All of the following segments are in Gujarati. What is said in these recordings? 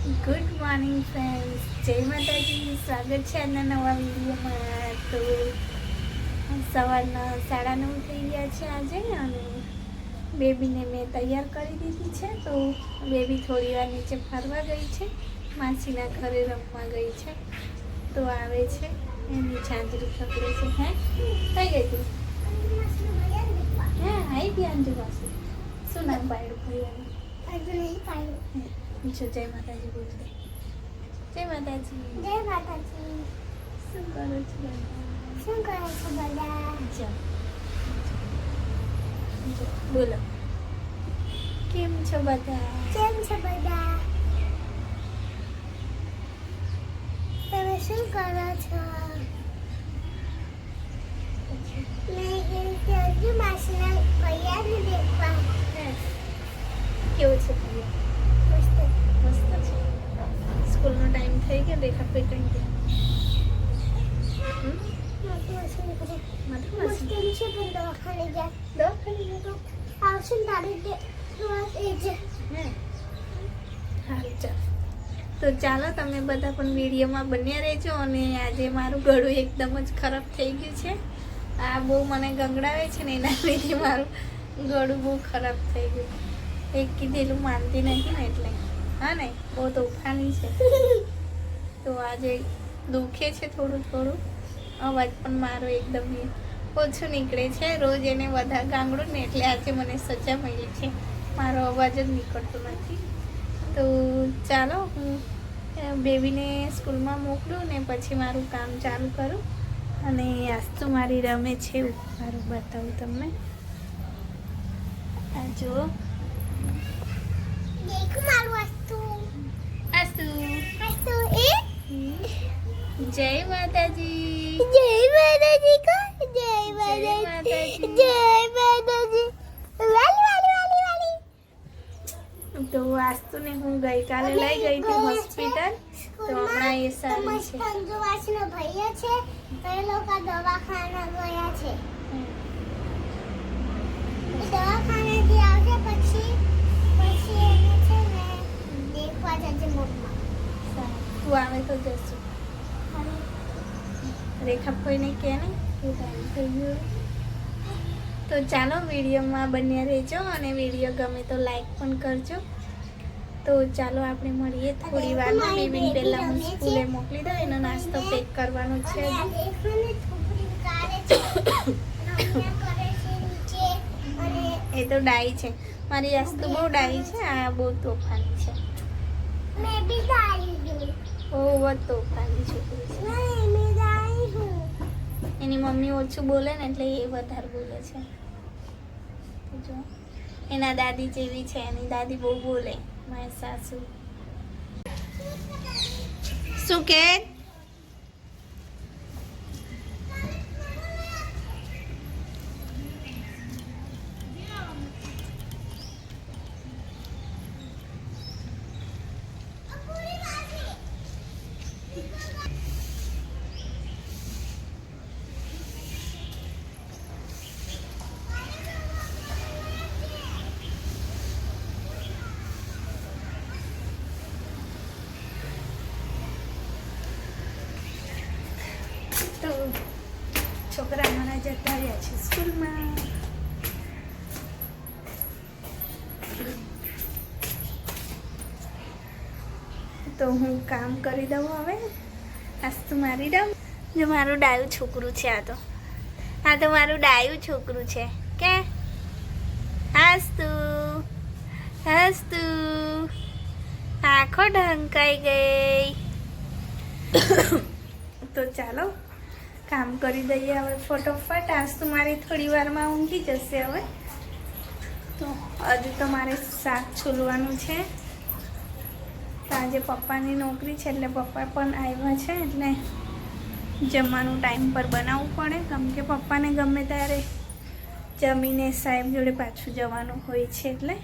ગુડ મોર્નિંગ ફ્રેન્ડ્સ જય માતાજી. સ્વાગત છે આજના નવા વિડીયોમાં. તો સવારના સાડા નવ થઈ ગયા છે આજે અને બેબીને મેં તૈયાર કરી દીધી છે. તો બેબી થોડી વાર નીચે ફરવા ગઈ છે. માસીના ઘરે રમવા ગઈ છે. તો આવે છે. એની ઝાંઝરી પકડે છે. હે? થઈ ગઈ તું? હા આવી ગયા અંજુ માસી શું નામ પાડ્યું ભૈયાનું પૂછો જય માતાજી બોલજો જય માતાજી. જય માતાજી. શું કરો છો? શું કરો છો બધા? બોલો. કેમ છો બધા? કેમ છો બધા? તમે શું કરો છો? મેં ગઈ માસીના ભૈયાને દેખવા. કેવું છે ભૈયા મસ્ત મસ્ત. છે સ્કૂલનો ટાઈમ થઈ ગયો દવાખાને દવાખાને તે હે ચાલ. તો ચાલો તમે બધા પણ વિડીયોમાં બન્યા રહેજો અને આજે મારું ગળું એકદમ જ ખરાબ થઈ ગયું છે. આ બહુ મને ગંગડાવે છે ને એના લીધે મારું ગળું બહુ ખરાબ થઈ ગયું. એક કીધેલું માનતી નથી ને એટલે. હા ને? બહુ તોફાની છે. તો આજે દુખે છે થોડું થોડું. અવાજ પણ મારો એકદમ ઓછું નીકળે છે. રોજ એને વધારે ગાંગડું ને એટલે આજે મને સજા મળી છે. મારો અવાજ જ નીકળતો નથી. તો ચાલો હું બેબીને સ્કૂલમાં મોકલું ને પછી મારું કામ ચાલુ કરું. અને આજ તો મારી રમે છે. મારું બતાવું તમને. આ જુઓ. જય માતાજી. જય માતાજી કો? જય માતાજી. જય માતાજી. વાલી વાલી વાલી વાલી. તો વાસ્તુને હું ગઈકાલે લઈ ગઈ હતી હોસ્પિટલ. તો હમણાં એ સારી છે. કંજુવાસનો ભૈયા છે. તો એ લોકો દવાખાના ગયા છે એ દવાખાનાથી આવશે પછી પછી એને છે ને તું આવે તો જશું રેખા કોઈને કે ને એ ટાઈમ થઈ ગયો તો ચાલો વિડીયોમાં બન્યા રહેજો અને વીડિયો ગમે તો લાઈક પણ કરજો. તો ચાલો આપણે મળીએ થોડી વારમાં બેબીને પહેલાં હું સ્કૂલે મોકલી દઉં એનો નાસ્તો પેક કરવાનો છે એ તો ડાઈ છે. મારી આસ્તુ બહુ ડાઈ છે આ બહુ તોફાની. મેં બી છોકરી છે. એની મમ્મી ઓછું બોલે ને એટલે એ વધારે બોલે છે. જો એના દાદી જેવી છે એની દાદી બહુ બોલે મારી સાસુ. શું કે? છોકરા મને જતા રહ્યા છે સ્કૂલમાં. તો હું કામ કરી દઉં હવે. આજ તો મારી દઉં. જો મારું ડાયું છોકરું છે આ તો. આ તો મારું ડાયું છોકરું છે. કે? હાસ્તુ હાસ્તુ આખો ઢંકાઈ ગઈ. તો ચાલો. કામ કરી દઈએ હવે ફટોફટ. આજ તો મારી થોડી વારમાં ઊંઘી જશે હવે. તો હજુ તો મારે શાક છોલવાનું છે. તો આજે પપ્પાની નોકરી છે એટલે પપ્પા પણ આવ્યા છે એટલે જમવાનું ટાઈમ પર બનાવવું પડે. કેમ કે પપ્પાને ગમે ત્યારે જમીને સાહેબ જોડે પાછું જવાનું હોય છે એટલે.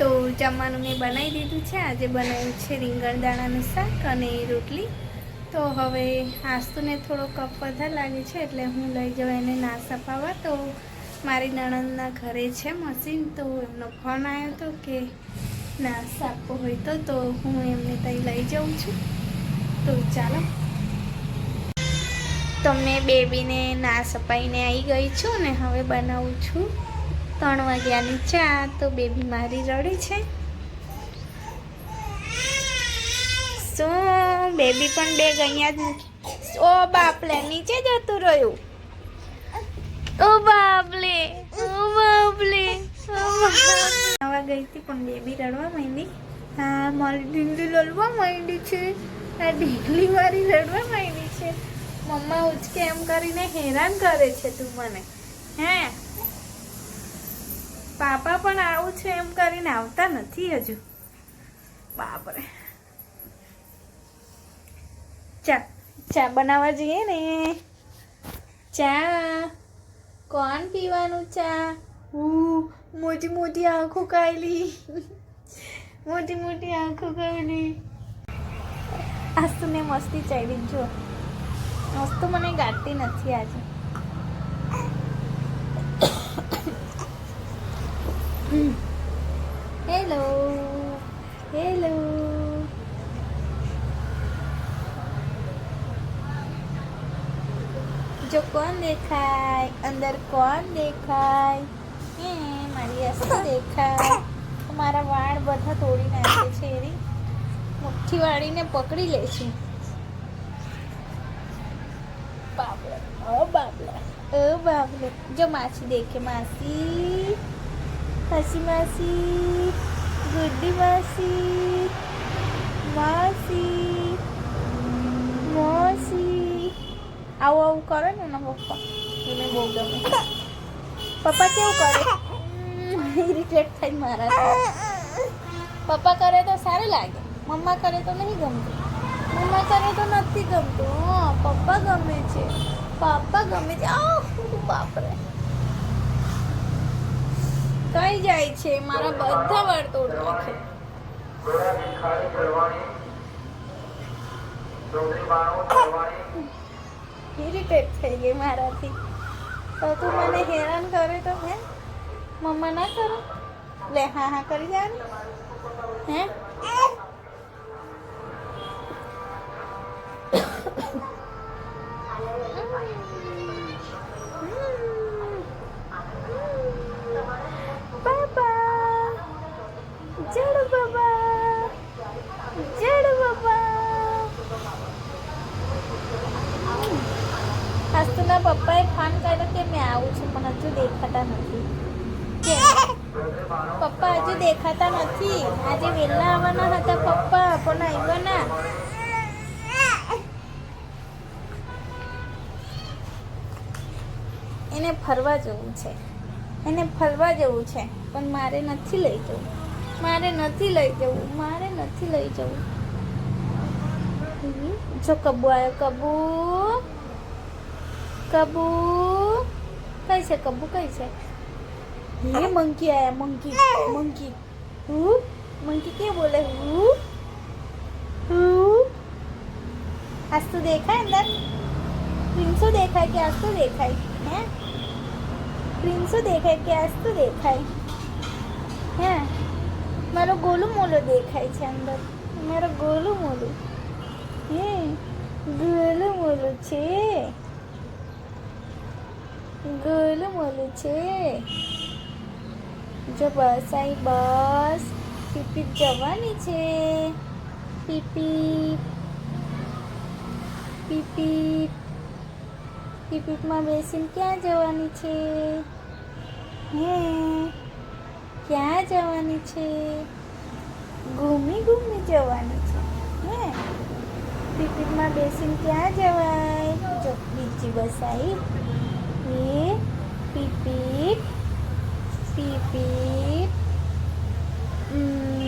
જમવાનું મેં બનાવી દીધું છે. આજે બનાવ્યું છે રીંગણ દાણાનું શાક અને રોટલી. તો હવે આસ્તુને થોડો કપ વધારે લાગે છે એટલે હું લઈ જાઉં એને ના અપાવવા. તો મારી નણંદના ઘરે છે મશીન, તો એમનો ફોન આવ્યો હતો કે નાશ આપવો હોય તો તો હું એમને ત્યાં લઈ જાઉં છું. તો ચાલો. તો મેં બેબીને ના અપાઈને આવી ગઈ છું ને હવે બનાવું છું. ત્રણ વાગ્યાની ચા તો બેબી મારી રડી છે. શું? બેબી પણ બે અહીંયા જ મૂકી. ઓ બાપલે, નીચે જતું રહ્યું. ઓ બાપલે ઓ બાપલે નવા ગઈ હતી પણ બેબી રડવા માંડી. હા, મારી ઢીંગલી લડવા માંડી છે. આ ઢીંગલી મારી રડવા માંડી છે. મમ્મા ઉચકે એમ કરીને હેરાન કરે છે તું મને. હે? પાપા પણ આવું છે એમ કરીને આવતા નથી હજુ. બાપરે. ચા ચા બનાવવા જઈએ ને? ચા. કોણ પીવાનું ચા? હું મોટી મોટી આંખો કાયલી. મોટી મોટી આંખો કાયલી. આજ તો મસ્તી ચાલી જો મસ્ત મને ગાતી નથી આજે હેલો હેલો જો કોણ દેખાય, અંદર કોણ દેખાય? હે મારી અસ્તુ દેખાય. મારા વાળ બધા તોડી નાખે છે એની મુઠ્ઠી વાળીને પકડી લે છે. બાબલા, ઓ બાબલા, ઓ બાબલો. જો માસી દેખે, માસી. હસી માસી. ગુડ્ડી માસી. માસી. આવું આવું કરે ને એના પપ્પા. એને બહુ ગમે. પપ્પા કેવું કરે? ઇરિટેટ થાય મારા પપ્પા કરે તો સારું લાગે. મમ્મા કરે તો નહીં ગમતું. મમ્મા કરે તો નથી ગમતું. પપ્પા ગમે છે. પપ્પા ગમે છે. બાપરે. કઈ જાય છે. મારા બધા વાળ તોડ નાખે બાણું કરવાની ઇરિટેટ થઈ ગઈ મારાથી. તો તું મને હેરાન કરે તો હે? મમ્મા ના કરો? લે, હા હા, કરી જાવ હે? હસ્તુના પપ્પાએ ફોન કર્યો કે મેં આવું છું, પણ હજુ દેખાતા નથી? પપ્પા હજુ દેખાતા નથી. આજે વહેલા આવવાના હતા પપ્પા, પણ આવ્યા ના. એને ફરવા જવું છે. એને ફરવા જવું છે, પણ મારે નથી લઈ જવું. મારે નથી લઈ જવું, મારે નથી લઈ જવું. જો કબુ આવ્યો, કબુ. કબુ કઈ છે કબુ કઈ છે હે મંકી આયા મંકી મંકી હું મંકી કે બોલે હું હું આજ તો દેખાય અંદર પ્રિન્સો દેખાય કે આજ તો દેખાય હે પ્રિન્સો દેખાય કે આજ તો દેખાય હે મારો ગોલું મોલો દેખાય છે અંદર મારો ગોલું મોલું હે ગોલું મોલું છે ગોલું મોલું છે. જો બસ આઈ બસ. પીપી જવાની છે. પીપી. પીપી. પીપીમાં બેસીને ક્યાં જવાની છે? હે? ક્યાં જવાની છે? ઘૂમી ઘૂમી જવાની છે. હે? પીપીમાં બેસીને ક્યાં જવાય? જો બીજી બસ આવી એ pipit, pipit. ઉમ,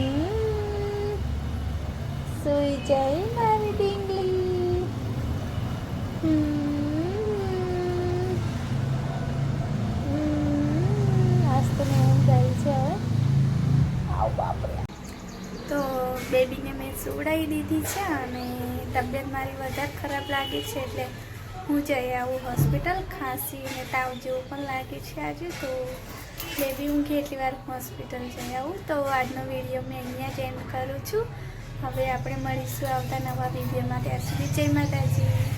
સુઈ જાય મારી ડીંગલી તો મેં ઊંઘ આવી છે આવ બાપરે સુવડાવી દીધી છે અને તબિયત મારી વધારે ખરાબ લાગે છે એટલે હું જઈ આવું હોસ્પિટલ. ખાંસી અને તાવ જેવું પણ લાગે છે આજે, તો બેબી હું કેટલી વાર હોસ્પિટલ જઈ આવું, તો આજનો વીડિયો મેં અહીંયા જ એન્ડ કરું છું. હવે આપણે મળીશું આવતા નવા વિડીયોમાં ત્યાં સુધી જય માતાજી.